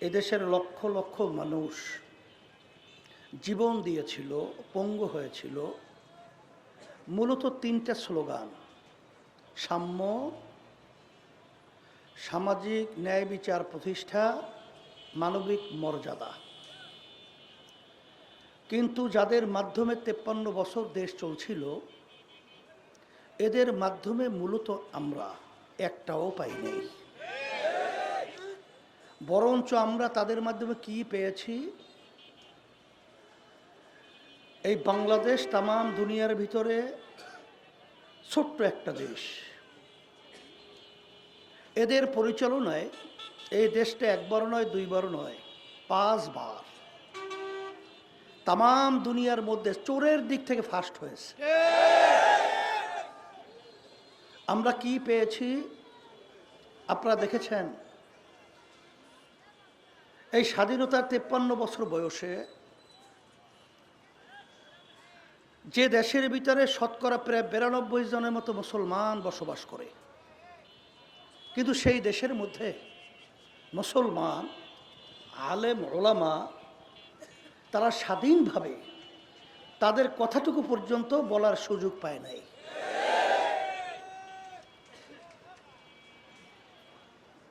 এদেশের লক্ষ লক্ষ মানুষ জীবন দিয়েছিল, পঙ্গু হয়েছিল। মূলত তিনটা স্লোগান, সাম্য, সামাজিক ন্যায় বিচার প্রতিষ্ঠা, মানবিক মর্যাদা। কিন্তু যাদের মাধ্যমে তেপ্পান্ন বছর দেশ চলছিল, এদের মাধ্যমে মূলত আমরা একটাও পাই নেই বরঞ্চ আমরা তাদের মাধ্যমে কি পেয়েছি? এই বাংলাদেশ তাম দুনিয়ার ভিতরে ছোট্ট একটা দেশ। এদের পরিচালনায় এই দেশটা একবার নয় দুইবার নয়, পাঁচবার। তাম দুনিয়ার মধ্যে চোরের দিক থেকে ফার্স্ট হয়েছে। আমরা কি পেয়েছি? আপনারা দেখেছেন এই স্বাধীনতার তেপ্পান্ন বছর বয়সে যে দেশের ভিতরে শতকরা প্রায় বিরানব্বই জনের মতো মুসলমান বসবাস করে, কিন্তু সেই দেশের মধ্যে মুসলমান, আলেম, ওলামা, তারা স্বাধীনভাবে তাদের কথাটুকু পর্যন্ত বলার সুযোগ পায় নাই।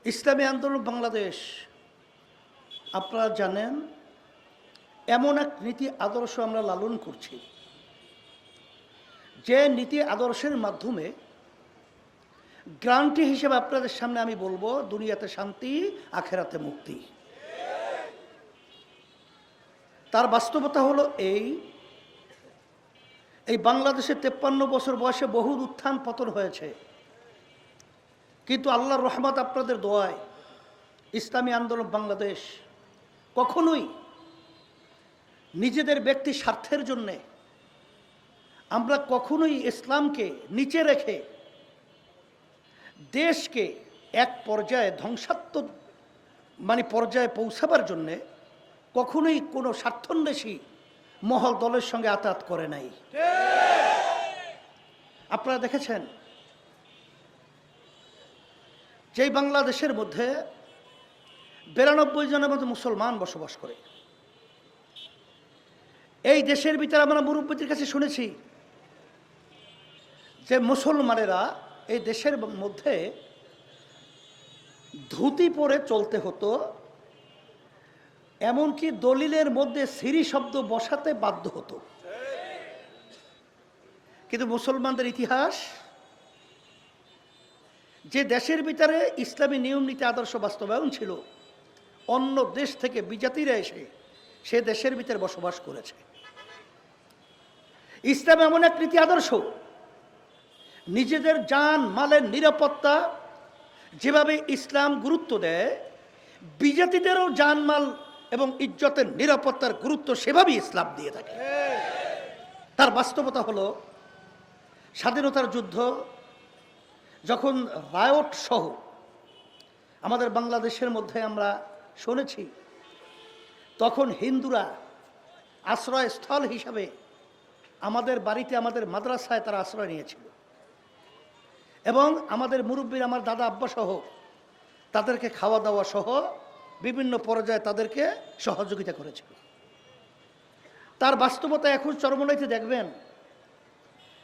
ইসলামী আন্দোলন বাংলাদেশ আপনারা জানেন, এমন এক নীতি আদর্শ আমরা লালন করছি। যে নীতি আদর্শের মাধ্যমে গ্রান্টি হিসেবে আপনাদের সামনে আমি বলব, দুনিয়াতে শান্তি, আখেরাতে মুক্তি। তার বাস্তবতা হলো এই এই বাংলাদেশে তেপ্পান্ন বছর বয়সে বহু উত্থান পতন হয়েছে। কিন্তু আল্লাহর রহমত আপনাদের দোয়ায়, ইসলামী আন্দোলন বাংলাদেশ কখনোই নিজেদের ব্যক্তি স্বার্থের জন্যে আমরা কখনোই ইসলামকে নিচে রেখে দেশকে এক পর্যায়ে ধ্বংসাত্মক মানে পর্যায়ে পৌঁছাবার জন্যে কখনোই কোনো স্বার্থন্বেষী মহল দলের সঙ্গে আতাত করে নাই। আপনারা দেখেছেন, যেই বাংলাদেশের মধ্যে বিরানব্বই জনের মতো মুসলমান বসবাস করে। এই দেশের ভিতরে আমরা মুরব্বীদের কাছে শুনেছি যে মুসলমানেরা এই দেশের মধ্যে ধুতি পরে চলতে হতো, এমনকি দলিলের মধ্যে সিরি শব্দ বসাতে বাধ্য হতো। কিন্তু মুসলমানদের ইতিহাস, যে দেশের ভিতরে ইসলামী নিয়ম নীতি, আদর্শ বাস্তবায়ন ছিল অন্য দেশ থেকে বিজাতিরা এসে সে দেশের ভিতরে বসবাস করেছে। ইসলাম এমন এক নীতি আদর্শ। নিজেদের যান মালের নিরাপত্তা যেভাবে ইসলাম গুরুত্ব দেয়, বিজাতিদেরও জানমাল এবং ইজ্জতের নিরাপত্তার গুরুত্ব সেভাবেই ইসলাম দিয়ে থাকে। তার বাস্তবতা হলো, স্বাধীনতার যুদ্ধ, যখন রায়ট সহ আমাদের বাংলাদেশের মধ্যে আমরা শুনেছি। তখন হিন্দুরা আশ্রয়স্থল হিসাবে আমাদের বাড়িতে আমাদের মাদ্রাসায় তারা আশ্রয় নিয়েছিল। এবং আমাদের মুরব্বীর, আমার দাদা আব্বা সহ তাদেরকে খাওয়া দাওয়া সহ বিভিন্ন পর্যায়ে তাদেরকে সহযোগিতা করেছিল। তার বাস্তবতা এখন চরমনাইতে দেখবেন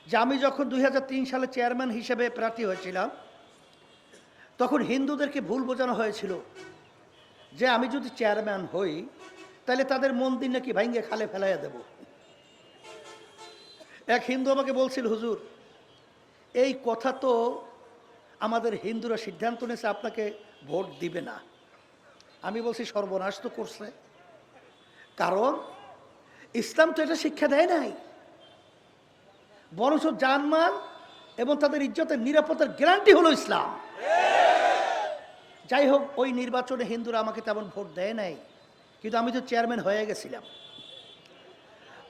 যে আমি যখন দুই হাজার তিন সালে চেয়ারম্যান হিসেবে প্রার্থী হয়েছিলাম, তখন হিন্দুদেরকে ভুল বোঝানো হয়েছিল। যে আমি যদি চেয়ারম্যান হই, তাহলে তাদের মন্দির নাকি ভাঙ্গে খালে ফেলাইয়া দেব। এক হিন্দু আমাকে বলছিল, হুজুর, এই কথা তো আমাদের হিন্দুরা সিদ্ধান্ত নিয়েছে, আপনাকে ভোট দিবে না। আমি বলছি, সর্বনাশ তো করছে। কারণ ইসলাম তো এটা শিক্ষা দেয় নাই। বরঞ্চ জানমাল এবং তাদের ইজ্জতের নিরাপত্তার গ্যারান্টি হলো ইসলাম। যাই হোক ওই নির্বাচনে হিন্দুরা আমাকে তেমন ভোট দেয় নাই, কিন্তু আমি তো চেয়ারম্যান হয়ে গেছিলাম।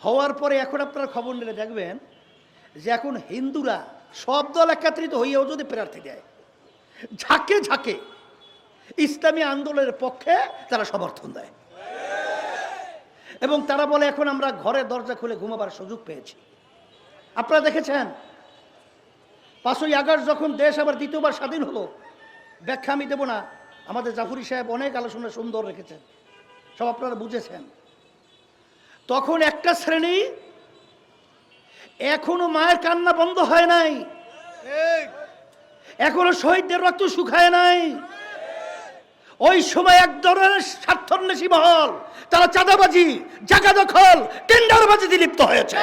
হওয়ার পরে এখন আপনারা খবর নিলে দেখবেন যে এখন হিন্দুরা সব দল একত্রিত হইয়াও যদি প্রার্থী দেয়, ঝাঁকে ঝাঁকে ইসলামী আন্দোলনের পক্ষে তারা সমর্থন দেয়। এবং তারা বলে, এখন আমরা ঘরের দরজা খুলে ঘুমাবার সুযোগ পেয়েছি। আপনারা দেখেছেন, পাঁচই আগস্ট যখন দেশ আবার দ্বিতীয়বার স্বাধীন হলো ব্যাখ্যা আমি দেবো না। আমাদের জাফরি সাহেব অনেক আলোচনা সুন্দর রেখেছেন। সব আপনারা বুঝেছেন। তখন একটা শ্রেণি এখনও মায়ের কান্না বন্ধ হয় নাই। এখনও শহীদদের রক্ত শুকায় নাই। ওই সময় এক ধরনের স্বার্থন্বেষী মহল, তারা চাঁদাবাজি জায়গা দখল, টেন্ডারবাজিতে লিপ্ত হয়েছে।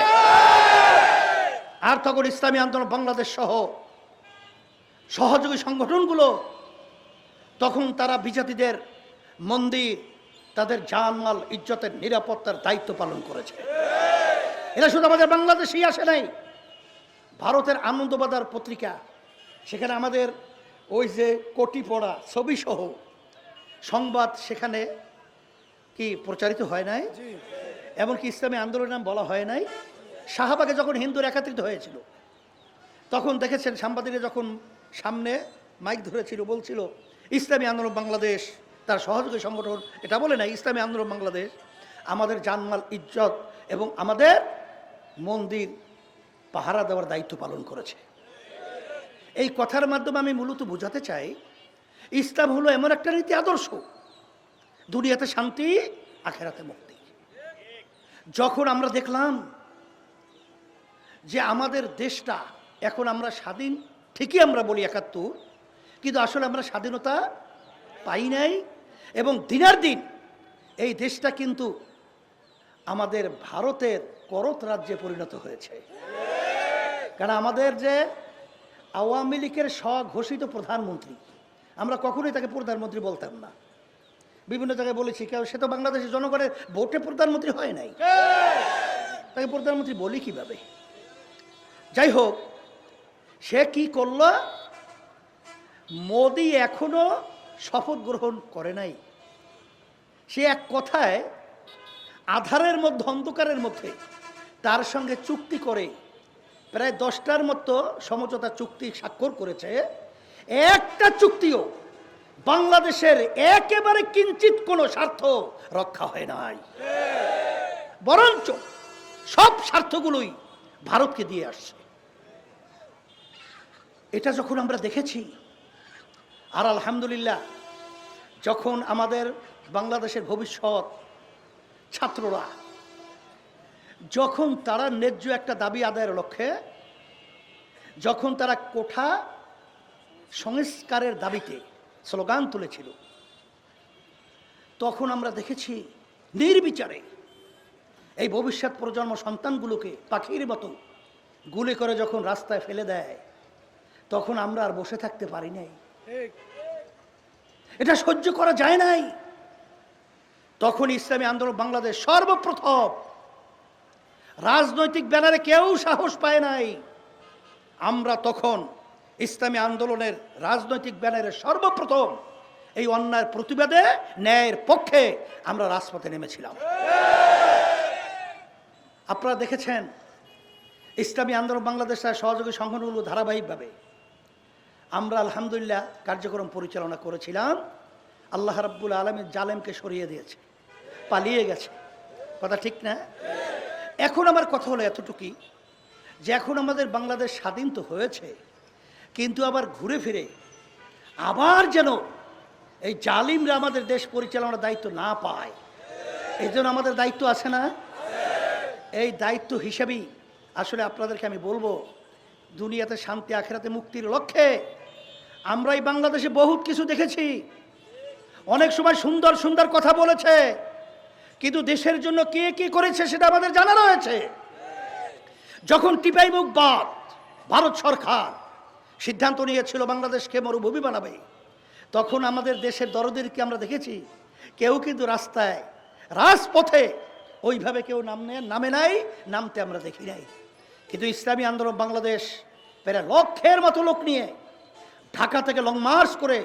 আর তখন ইসলামী আন্দোলন, বাংলাদেশ সহ সহযোগী সংগঠনগুলো তখন তারা বিজাতিদের মন্দির তাদের জানমাল ইজ্জতের নিরাপত্তার দায়িত্ব পালন করেছে। এরা শুধু আমাদের বাংলাদেশেই আসে নাই। ভারতের আনন্দবাজার পত্রিকা সেখানে আমাদের ওই যে কোটি পড়া ছবি সহ সংবাদ সেখানে কি প্রচারিত হয় নাই? এমনকি ইসলামী আন্দোলনের নাম বলা হয় নাই। শাহবাগে যখন হিন্দুর একাত্রিত হয়েছিল তখন দেখেছেন সাংবাদিকরা যখন সামনে মাইক ধরেছিল বলছিল ইসলামী আন্দোলন বাংলাদেশ, তার সহযোগী সংগঠন, এটা বলে না ইসলামী আন্দোলন বাংলাদেশ, আমাদের জানমাল ইজ্জত এবং আমাদের মন্দির পাহারা দেওয়ার দায়িত্ব পালন করেছে। এই কথার মাধ্যমে আমি মূলত বোঝাতে চাই, ইসলাম হলো এমন একটা নীতি আদর্শ, দুনিয়াতে শান্তি, আখেরাতে মুক্তি। যখন আমরা দেখলাম যে আমাদের দেশটা এখন আমরা স্বাধীন, ঠিকই আমরা বলি একাত্তর কিন্তু আসলে আমরা স্বাধীনতা পাই নাই। এবং দিনের দিন এই দেশটা কিন্তু আমাদের ভারতের করত রাজ্যে পরিণত হয়েছে। কারণ আমাদের যে আওয়ামী লীগের স্বঘোষিত প্রধানমন্ত্রী, আমরা কখনোই তাকে প্রধানমন্ত্রী বলতাম না। বিভিন্ন জায়গায় বলেছি, কেউ, সে তো বাংলাদেশের জনগণের ভোটে প্রধানমন্ত্রী হয় নাই। তাকে প্রধানমন্ত্রী বলি কীভাবে? যাই হোক, সে কি করল? মোদি এখনও শপথ গ্রহণ করে নাই। সে এক কথায় আধারের মধ্যে, অন্ধকারের মধ্যে তার সঙ্গে চুক্তি করে, প্রায় দশটার মতো সমঝোতা চুক্তি স্বাক্ষর করেছে। একটা চুক্তিও বাংলাদেশের একেবারে কিঞ্চিত কোনো স্বার্থ রক্ষা হয় নাই। বরঞ্চ সব স্বার্থগুলোই ভারতকে দিয়ে আসছে। এটা যখন আমরা দেখেছি আর আলহামদুলিল্লাহ, যখন আমাদের বাংলাদেশের ভবিষ্যৎ ছাত্ররা, যখন তারা ন্যায্য একটা দাবি আদায়ের লক্ষ্যে, যখন তারা কোঠা সংস্কারের দাবিতে স্লোগান তুলেছিল, তখন আমরা দেখেছি নির্বিচারে এই ভবিষ্যৎ প্রজন্ম সন্তানগুলোকে পাখির মতো গুলি করে যখন রাস্তায় ফেলে দেয়, তখন আমরা আর বসে থাকতে পারি নাই। এটা সহ্য করা যায় নাই। তখন ইসলামী আন্দোলন বাংলাদেশ সর্বপ্রথম রাজনৈতিক ব্যানারে কেউ সাহস পায় নাই। আমরা তখন ইসলামী আন্দোলনের রাজনৈতিক ব্যানারে সর্বপ্রথম এই অন্যায়ের প্রতিবাদে, ন্যায়ের পক্ষে আমরা রাজপথে নেমেছিলাম। আপনারা দেখেছেন, ইসলামী আন্দোলন বাংলাদেশের সহযোগী সংগঠনগুলো ধারাবাহিকভাবে আমরা আলহামদুলিল্লাহ কার্যক্রম পরিচালনা করেছিলাম। আল্লাহ রাব্বুল আলমের জালেমকে সরিয়ে দিয়েছে, পালিয়ে গেছে। কথা ঠিক না? এখন আমার কথা হলো এতটুকুই যে এখন আমাদের বাংলাদেশ স্বাধীন তো হয়েছে, কিন্তু আবার ঘুরে ফিরে আবার যেন এই জালিমরা আমাদের দেশ পরিচালনার দায়িত্ব না পায়। এই জন্য আমাদের দায়িত্ব আছে না? এই দায়িত্ব হিসেবেই আসলে আপনাদেরকে আমি বলব, দুনিয়াতে শান্তি, আখেরাতে মুক্তির লক্ষ্যে আমরা এই বাংলাদেশে বহুত কিছু দেখেছি। অনেক সময় সুন্দর সুন্দর কথা বলেছে, কিন্তু দেশের জন্য কে কি করেছে সেটা আমাদের জানা রয়েছে। যখন টিপাই মুখ বাদ ভারত সরকার সিদ্ধান্ত নিয়েছিল বাংলাদেশকে মরুভূমি বানাবে, তখন আমাদের দেশের দরদেরকে আমরা দেখেছি, কেউ কিন্তু রাস্তায়, রাজপথে ওইভাবে কেউ নামে নামে নাই, নামতে আমরা দেখি নাই। কিন্তু ইসলামী আন্দোলন বাংলাদেশ প্রায় লক্ষের মতো লোক নিয়ে ঢাকা থেকে লং মার্চ করে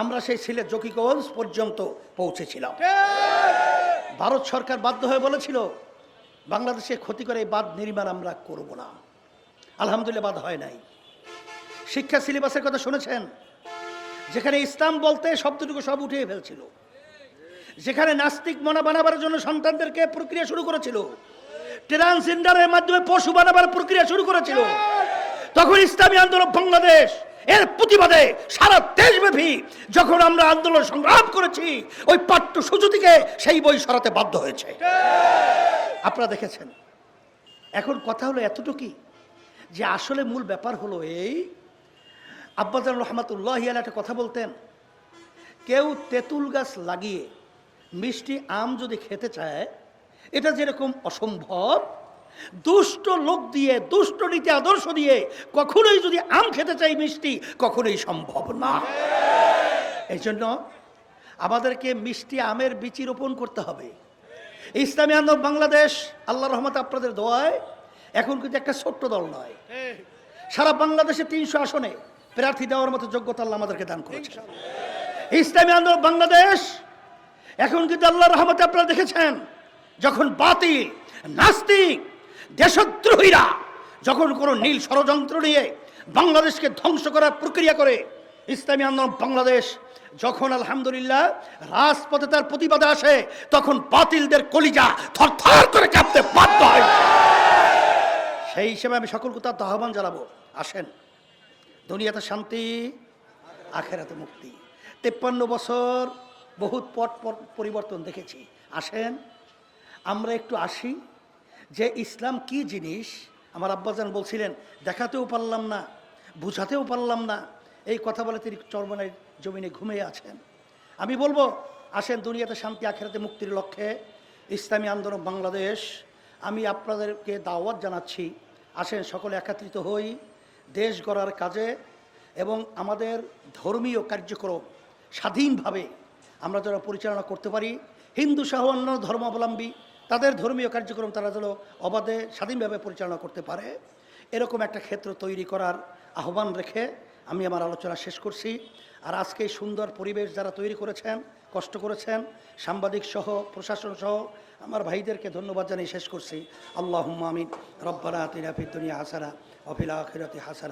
আমরা সেই সিলেট জকিগঞ্জ পর্যন্ত পৌঁছেছিলাম। ভারত সরকার বাধ্য হয়ে বলেছিল বাংলাদেশে ক্ষতি করে এই বাদ নির্মাণ আমরা করব না। আলহামদুলিল্লাহ বাদ হয় নাই। শিক্ষা সিলেবাসের কথা শুনেছেন? যেখানে ইসলাম বলতে শব্দটুকু সব উঠিয়ে ফেলছিল। যেখানে নাস্তিক মনা বানাবার জন্য সন্তানদেরকে প্রক্রিয়া শুরু করেছিল। ট্রান্সজেন্ডারের মাধ্যমে পশু বানাবার প্রক্রিয়া শুরু করেছিল। তখন ইসলামী আন্দোলন বাংলাদেশ এর প্রতিবাদে সারা দেশব্যাপী যখন আমরা আন্দোলন সংগ্রাম করেছি, ওই পাঠ্যসূচি থেকে সেই বই সরাতে বাধ্য হয়েছে। আপনারা দেখেছেন? এখন কথা হলো এতটুকুই যে আসলে মূল ব্যাপার হলো এই আব্বাজান রহমাতুল্লাহ একটা কথা বলতেন, কেউ তেঁতুল গাছ লাগিয়ে মিষ্টি আম যদি খেতে চায়, এটা যেরকম অসম্ভব দুষ্ট লোক দিয়ে, দুষ্ট নীতি আদর্শ দিয়ে কখনোই যদি আম খেতে চাই মিষ্টি, কখনোই সম্ভব না। এই জন্য আমাদেরকে মিষ্টি আমের বিচি রোপণ করতে হবে। ইসলামী আন্দোলন বাংলাদেশ আল্লাহ রহমত আপনাদের দোয়ায় এখন কিন্তু একটা ছোট্ট দল নয়। সারা বাংলাদেশে তিনশো আসনে প্রার্থী দেওয়ার মতো যোগ্যতা আল্লাহ আমাদেরকে দান করেছে ইসলামী আন্দোলন বাংলাদেশ, এখন কিন্তু আল্লাহ রহমতে আপনারা দেখেছেন, যখন বাতিল, নাস্তিক দেশদ্রোহীরা যখন কোনো নীল ষড়যন্ত্র নিয়ে বাংলাদেশকে ধ্বংস করার প্রক্রিয়া করে, ইসলামী আন্দোলন বাংলাদেশ যখন আলহামদুলিল্লাহ রাজপথে তার প্রতিবাদে আসে, তখন বাতিলদের কলিজা থরথর করে কাঁপতে বাধ্য হয়। সেই হিসেবে আমি সকলকে তার আহ্বান জানাব, আসেন। দুনিয়াতে শান্তি, আখেরাতে মুক্তি। তেপ্পান্ন বছর বহুত পট পরিবর্তন দেখেছি। আসেন, আমরা একটু আসি। যে ইসলাম কি জিনিস? আমার আব্বাজান বলছিলেন, দেখাতেও পারলাম না, বুঝাতেও পারলাম না। এই কথা বলে তিনি চরমনের জমিনে ঘুমিয়ে আছেন। আমি বলব, আসেন দুনিয়াতে শান্তি, আখেরাতে মুক্তির লক্ষ্যে। ইসলামী আন্দোলন বাংলাদেশ। আমি আপনাদেরকে দাওয়াত জানাচ্ছি, আসেন সকলে একত্রিত হই, দেশ গড়ার কাজে এবং আমাদের ধর্মীয় কার্যক্রম স্বাধীনভাবে আমরা যারা পরিচালনা করতে পারি, হিন্দু সহ অন্য ধর্মাবলম্বী তাদের ধর্মীয় কার্যক্রম তারা যেন অবাধে, স্বাধীনভাবে পরিচালনা করতে পারে, এরকম একটা ক্ষেত্র তৈরি করার আহ্বান রেখে আমি আমার আলোচনা শেষ করছি। আর আজকে সুন্দর পরিবেশ যারা তৈরি করেছেন, কষ্ট করেছেন, সাংবাদিক সহ, প্রশাসন সহ, আমার ভাইদেরকে ধন্যবাদ জানিয়ে শেষ করছি। আল্লাহ আমিন। রব্বানা তিরাফি দুনিয়া হাসানা অফিলা আখিরাতি হাসানা।